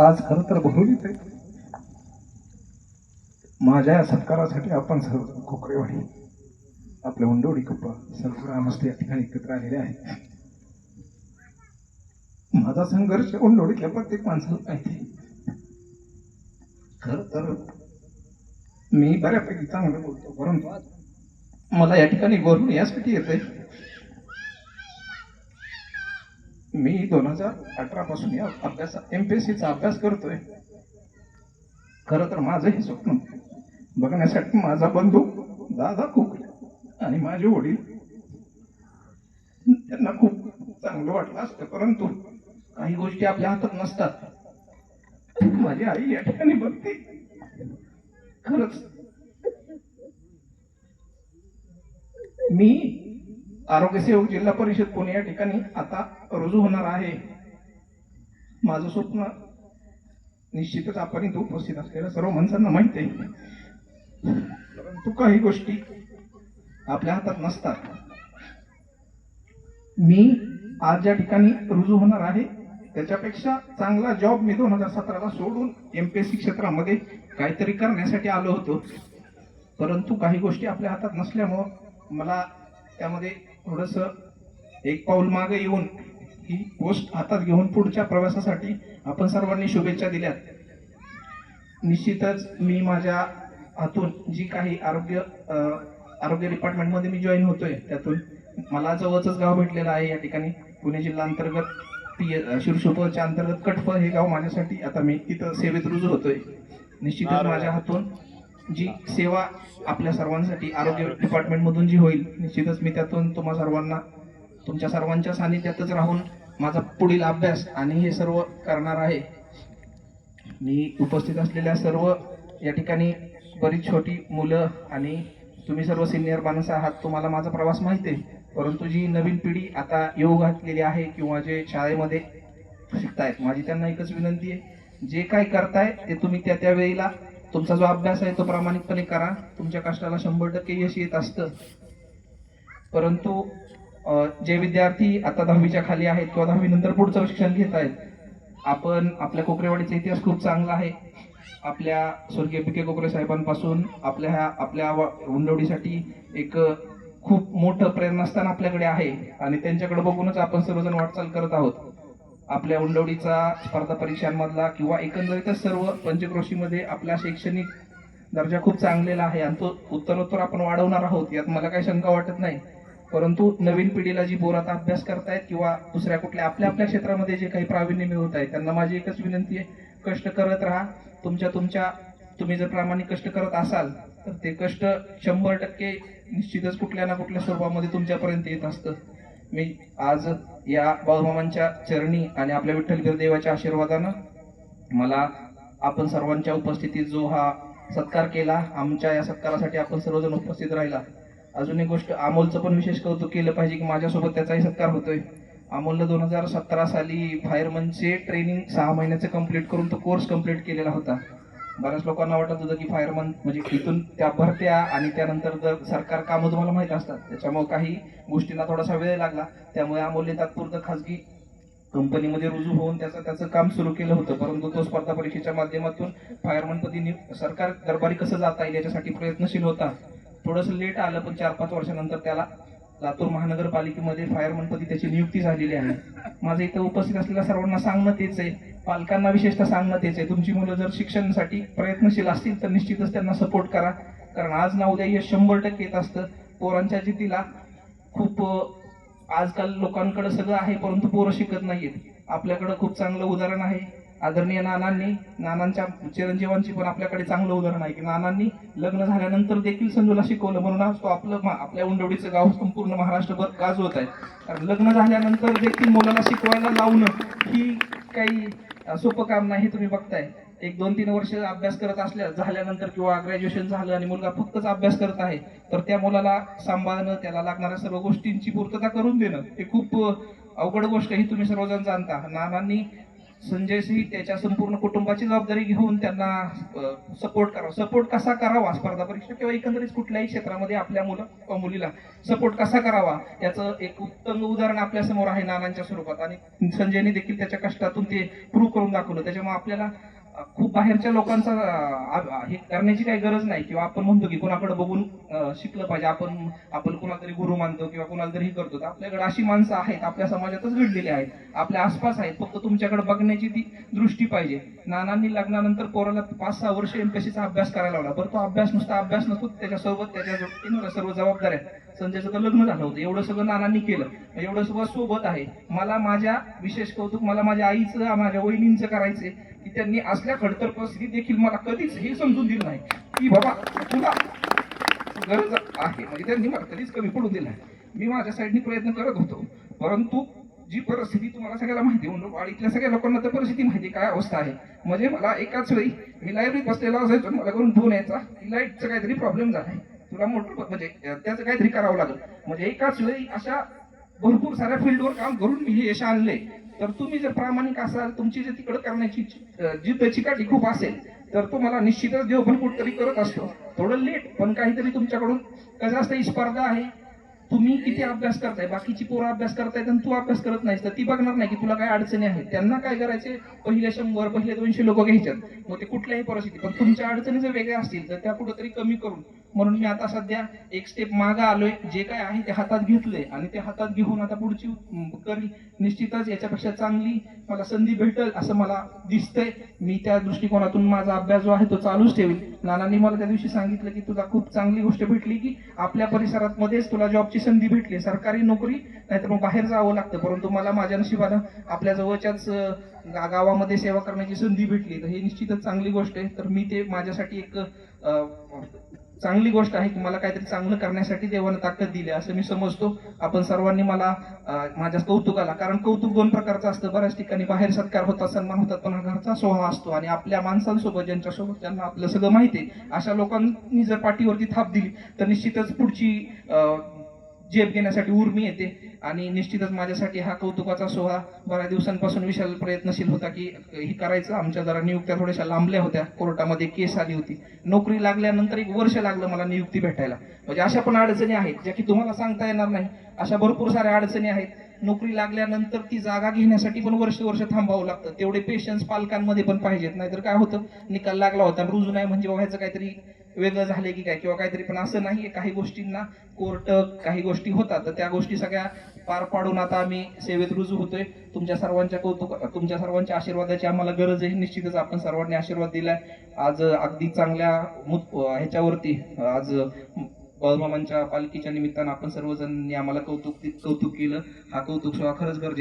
आज खरं तर भरूनीच आहे. माझ्या या सत्कारासाठी आपण सर्व खोकरेवाडी आपले उंडोडी कप्पा सर्व ग्रामस्थ या ठिकाणी एकत्र आलेले आहेत. माझा संघर्ष उंडोडीतल्या प्रत्येक माणसाला माहिती खर तर मी बऱ्यापैकी चांगलं बोलतो परंतु आज मला या ठिकाणी बोलून यासाठी येतंय. मी दोन हजार अठरा पासून या अभ्यास एमपीएससीचा अभ्यास करतोय. खरं तर माझं हे स्वप्न बघण्यासाठी माझा बंधू दादा कुकले आणि माझे वडील. त्यांना खूप चांगलं वाटलं असतं परंतु काही गोष्टी आपल्या हातात नसतात. माझी आई या ठिकाणी बघते खरंच मी आरोग्य सेवक जिल्हा परिषद पुणे या ठिकाणी आता रुजू होणार आहे. माझं स्वप्न निश्चितच आपण इथं उपस्थित असलेल्या सर्व माणसांना माहीत आहे. परंतु काही गोष्टी आपल्या हातात नसतात. मी आज ज्या ठिकाणी रुजू होणार आहे त्याच्यापेक्षा चांगला जॉब मी दोन हजार सतराला सोडून एम पी एस सी क्षेत्रामध्ये काहीतरी करण्यासाठी आलो होतो. परंतु काही गोष्टी आपल्या हातात नसल्यामुळं मला त्यामध्ये थोडस एक पाऊल मागे येऊन ही पोस्ट हातात घेऊन पुढच्या प्रवासासाठी आपण सर्वांनी शुभेच्छा दिल्यात. निश्चितच मी माझ्या हातून जी काही आरोग्य आरोग्य डिपार्टमेंटमध्ये मी जॉईन होतोय त्यातून मला जवळच गाव भेटलेलं आहे. या ठिकाणी पुणे जिल्हा अंतर्गत पी शिरशोपच्या अंतर्गत कटफ हे गाव माझ्यासाठी आता मी तिथं सेवेत रुजू होतोय. निश्चितच माझ्या हातून जी सेवा आपल्या सर्वांसाठी आरोग्य डिपार्टमेंटमधून जी होईल निश्चितच मी त्यातून तुम्हा सर्वांना तुमच्या सर्वांच्या सानिध्यातच राहून माझा पुढील अभ्यास आणि हे सर्व करणार आहे. मी उपस्थित असलेल्या सर्व या ठिकाणी बरीच छोटी मुलं आणि तुम्ही सर्व सिनियर माणसं आहात तुम्हाला माझा प्रवास माहिती आहे. परंतु जी नवीन पिढी आता येऊ घातलेली आहे किंवा जे शाळेमध्ये शिकतायत माझी त्यांना एकच विनंती आहे जे काय करताय ते तुम्ही त्या त्या वेळेला तुमचा जो अभ्यास आहे तो प्रामाणिकपणे करा. तुमच्या कष्टाला शंभर टक्के यश येत असतं. परंतु जे विद्यार्थी आता दहावीच्या खाली आहेत किंवा दहावी नंतर पुढचं शिक्षण घेत आहेत आपण आपल्या कोकरेवाडीचा इतिहास खूप चांगला आहे. आपल्या स्वर्गीय पी के कोकरे साहेबांपासून आपल्या ह्या आपल्या वा- उंडवडीसाठी एक खूप मोठं प्रेरणास्थान आपल्याकडे आहे. आणि त्यांच्याकडे बघूनच आपण सर्वजण वाटचाल करत आहोत. आपल्या उंडवडीचा स्पर्धा परीक्षांमधला किंवा एकंदरीतच सर्व पंचक्रोशीमध्ये आपला शैक्षणिक दर्जा खूप चांगलेला आहे आणि तो उत्तरोत्तर आपण वाढवणार आहोत यात मला काही शंका वाटत नाही. परंतु नवीन पिढीला जी बोर आता अभ्यास करतायत किंवा दुसऱ्या कुठल्या आपल्या आपल्या क्षेत्रामध्ये जे काही प्रावीण्य मिळवत आहेत त्यांना माझी एकच विनंती आहे कष्ट करत राहा. तुमच्या तुमच्या तुम्ही जर प्रामाणिक कष्ट करत असाल तर ते कष्ट शंभर टक्के निश्चितच कुठल्या ना कुठल्या स्वरूपामध्ये तुमच्यापर्यंत येत असतं. मी आज या बाळूमामांच्या चरणी आणि आपल्या विठ्ठल देवाच्या आशीर्वादानं मला आपण सर्वांच्या उपस्थितीत जो हा सत्कार केला आमच्या या सत्कारासाठी आपण सर्वजण उपस्थित राहिला. अजून एक गोष्ट अमोलचं पण विशेष कौतुक केलं पाहिजे की माझ्यासोबत त्याचाही सत्कार होतोय. अमोलनं दोन हजार सतरा साली फायरमनचे ट्रेनिंग सहा महिन्याचं कंप्लीट करून तो कोर्स कंप्लीट केलेला होता. बऱ्याच लोकांना वाटत होतं की फायरमन म्हणजे इथून त्या भरत्या आणि त्यानंतर जर सरकार कामं तुम्हाला माहीत असतात त्याच्यामुळे काही गोष्टींना थोडासा वेळ लागला. त्यामुळे अमोलने तात्पुरतं खाजगी कंपनीमध्ये रुजू होऊन त्याचं त्याचं काम सुरू केलं होतं. परंतु तो स्पर्धा परीक्षेच्या माध्यमातून फायरमनपदी नि- सरकार दरबारी कसं जाता येईल याच्यासाठी प्रयत्नशील होता. थोडंसं लेट आलं पण चार पाच वर्षानंतर त्याला लातूर महानगरपालिकेमध्ये फायरमनपदी त्याची नियुक्ती झालेली आहे. माझं इथं उपस्थित असलेल्या सर्वांना सांगणं तेच आहे. पालकांना विशेषतः सांगणं तेच आहे. तुमची मुलं जर शिक्षणासाठी प्रयत्नशील असतील तर निश्चितच त्यांना सपोर्ट करा. कारण आज ना उद्या यश शंभर टक्के येत असतं. पोरांच्या जिद्दीला खूप आजकाल लोकांकडे सगळं आहे परंतु पोरं शिकत नाहीत आपल्याकडं खूप चांगलं उदाहरण आहे. आदरणीय नानांनी नानांच्या चिरंजीवांची पण आपल्याकडे चांगलं उदाहरण आहे की नानांनी लग्न झाल्यानंतर देखील संजूला शिकवलं. म्हणून आज तो आपलं आपल्या उंडवडीचं गाव संपूर्ण महाराष्ट्रभर गाजवत आहे. कारण लग्न झाल्यानंतर देखील मुलाला शिकवायला लावणं ही काही सोपं काम नाही हे तुम्ही बघताय. एक दोन तीन वर्ष अभ्यास करत असल्या झाल्यानंतर किंवा ग्रॅज्युएशन झालं आणि मुलगा फक्तच अभ्यास करत आहे तर त्या मुलाला सांभाळणं त्याला लागणाऱ्या सर्व गोष्टींची पूर्तता करून देणं हे खूप अवघड गोष्ट ही तुम्ही सर्वजण जाणता. नानांनी संजय सिंह त्याच्या संपूर्ण कुटुंबाची जबाबदारी घेऊन त्यांना सपोर्ट करावा. सपोर्ट कसा करावा? स्पर्धा परीक्षा किंवा एकंदरीत कुठल्याही क्षेत्रामध्ये आपल्या मुलं मुलीला सपोर्ट कसा करावा? याचं एक उत्तम उदाहरण आपल्यासमोर आहे नानांच्या स्वरूपात. आणि संजयने देखील त्याच्या कष्टातून ते प्रूव्ह करून दाखवलं. त्याच्यामुळे आपल्याला खूप बाहेरच्या लोकांचा हे करण्याची काही गरज नाही. किंवा आपण म्हणतो की कोणाकडे बघून शिकलं पाहिजे. आपण आपण कोणाला तरी गुरु मानतो किंवा कोणाला तरी हे करतो. तर आपल्याकडे अशी माणसं आहेत. आपल्या समाजातच घडलेली आहेत. आपल्या आसपास आहेत. फक्त तुमच्याकडे बघण्याची ती दृष्टी पाहिजे. नानांनी लग्नानंतर पोराला पाच सहा वर्ष एमपीएससीचा अभ्यास करायला लावला. बरं तो अभ्यास नुसता अभ्यास नसतो. त्याच्यासोबत त्याच्या सर्व जबाबदाऱ्या संजयचं तर लग्न झालं होतं. एवढं सगळं नानांनी केलं. एवढं सगळं सोबत आहे. मला माझ्या विशेष कौतुक मला माझ्या आईचं माझ्या वहिनींचं करायचंय की त्यांनी असल्या खडतर परिस्थितीत देखील मला कधीच हे समजून दिलं नाही. की बाबा तुला गरज आहे. म्हणजे त्यांनी मला कधीच कमी पडून दिलं मी माझ्या साईडनी प्रयत्न करत होतो. परंतु जी परिस्थिती तुम्हाला सगळ्याला माहिती आहे, म्हणून वाडीतल्या सगळ्या लोकांना तर परिस्थिती माहिती काय अवस्था आहे? म्हणजे मला एकाच वेळी मी लायब्ररीत बसलेला असायचो मला करून फोन यायचा की लाईटचा काहीतरी प्रॉब्लेम झालाय. तुला म्हणजे त्याचं काहीतरी करावं लागेल. म्हणजे एकाच वेळी अशा भरपूर साऱ्या फील्डवर काम करून मी हे यश आणले तर तुम्ही जर प्रामाणिक असाल तुमची जर तिकडे करण्याची जिद्द चिकाटी खूप असेल तर तुम्हाला निश्चितच देव पण कुठतरी करत असतो. थोडं लेट पण काहीतरी तुमच्याकडून कसं असतं ही स्पर्धा आहे. तुम्ही किती अभ्यास करताय बाकीची पोरं अभ्यास करतायत आणि तू अभ्यास करत नाहीस तर ती बघणार नाही की तुला काय अडचणी आहेत. त्यांना काय करायचे पहिले शंभर पहिले दोनशे लोक घ्यायच्यात. मग ते कुठल्याही परिस्थिती पण तुमच्या अडचणी जर वेगळ्या असतील तर त्या कुठंतरी कमी करून म्हणून मी आता सध्या एक स्टेप मागा आलोय. जे काय आहे ते हातात घेतलंय आणि ते हातात घेऊन आता पुढची करी निश्चितच याच्यापेक्षा चांगली मला संधी भेटेल असं मला दिसतंय. मी त्या दृष्टिकोनातून माझा अभ्यास जो आहे तो चालूच ठेवेल. नानांनी मला त्या दिवशी सांगितलं की तुला खूप चांगली गोष्ट भेटली की आपल्या परिसरात मध्येच तुला जॉबची संधी भेटली. सरकारी नोकरी नाहीतर मग बाहेर जावं लागतं. परंतु मला माझ्या नशिबानं आपल्या जवळच्याच गावामध्ये सेवा करण्याची संधी भेटली. तर हे निश्चितच चांगली गोष्ट आहे. तर मी ते माझ्यासाठी एक चांगली गोष्ट आहे की मला काहीतरी चांगलं करण्यासाठी देवानं ताकद दिली असं मी समजतो. आपण सर्वांनी मला माझ्या कौतुकाला कारण कौतुक दोन प्रकारचं असतं. बऱ्याच ठिकाणी बाहेर सत्कार होतात सन्मान होतात पण हा घरचा सोहळा असतो आणि आपल्या माणसांसोबत ज्यांच्यासोबत त्यांना आपलं सगळं माहिती आहे अशा लोकांनी जर पाठीवरती थाप दिली तर निश्चितच पुढची जेब झेप घेण्यासाठी उर्मी येते. आणि निश्चितच माझ्यासाठी हा कौतुकाचा सोहळा बऱ्याच दिवसांपासून विशाल प्रयत्नशील होता की ही करायचं. आमच्या जरा नियुक्त्या थोड्याशा लांबल्या होत्या. कोर्टामध्ये केस आली होती. नोकरी लागल्यानंतर एक वर्ष लागलं मला नियुक्ती भेटायला. म्हणजे अशा पण अडचणी आहेत ज्या की तुम्हाला सांगता येणार नाही. अशा भरपूर साऱ्या अडचणी आहेत. नोकरी लागल्यानंतर ती जागा घेण्यासाठी पण वर्ष वर्ष थांबावं लागतं. तेवढे पेशन्स पालकांमध्ये पण पाहिजेत. नाहीतर काय होतं? निकाल लागला होता रुजू नाही. म्हणजे व्हायचं काहीतरी वेगळं झाले की काय? किंवा काहीतरी पण असं नाही काही गोष्टींना कोर्ट काही गोष्टी होतात. तर त्या गोष्टी सगळ्या पार पाडून आता आम्ही सेवेत रुजू होतोय. तुमच्या सर्वांच्या कौतुक तुमच्या सर्वांच्या आशीर्वादाची आम्हाला गरज आहे निश्चितच आपण सर्वांनी आशीर्वाद दिलाय. आज अगदी चांगल्या ह्याच्यावरती आज बळमामांच्या पालखीच्या निमित्तानं आपण सर्वजणांनी आम्हाला कौतुक कौतुक केलं. हा कौतुक सोहळा खरंच गरजेचा